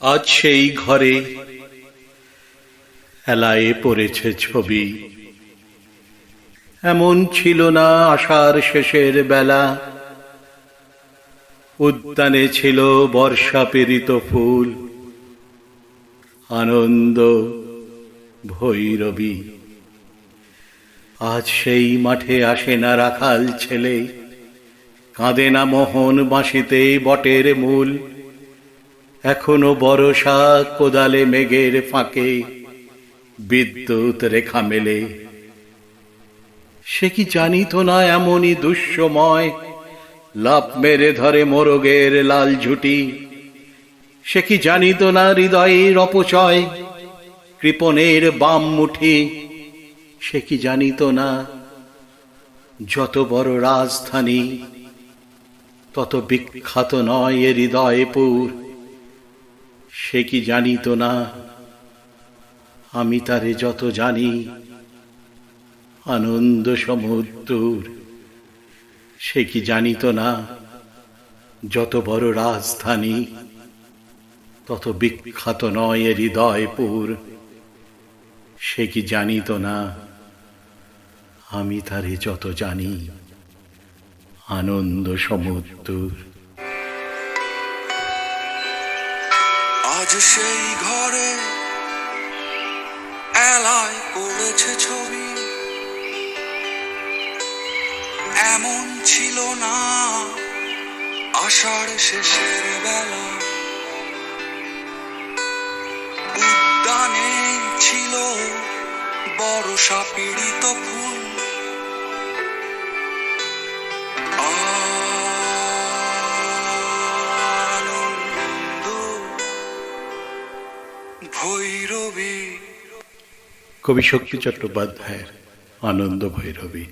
আজ সেই ঘরে এলায়ে পড়েছে ছবি। এমন ছিল না আষাঢ় শেষের বেলা। উদ্যানে ছিল বর্ষা পেরিত ফুল, আনন্দ ভৈরবী। আজ সেই মাঠে আসে না রাখাল ছেলে, কাঁদে না মোহন বাঁশিতে বটের মূল। এখনও বরষা কোদালে মেঘের ফাঁকে, বিদ্যুৎ রেখা মেলে। সে কি জানিত না এমনই দুঃসময় লাভ মেরে ধরে মোরগের লাল ঝুটি? সে কি জানিত না হৃদয়ের অপচয়, কৃপণের বাম মুঠি? সে কি জানিত না যত বড় রাজধানী, তত বিখ্যাত নয় এ হৃদয়পুর সে কি জানিত না? আমি তারে যত জানি, আনন্দ সমুদ্র সে কি জানিত না? যত বড় রাজধানী, তত বিখ্যাত নয় এ হৃদয়পুর। সে কি জানিত না? আমি তারে যত জানি, আনন্দ সমুদ্র সেই ঘরে এলায় পড়েছে ছবি, এমন ছিল না আষাঢ় শেষের বেলা। উদ্যানে ছিল বড় সাপিড়িত ফুল কবি শক্তি চট্টোপাধ্যায়ের আনন্দ ভৈরবী।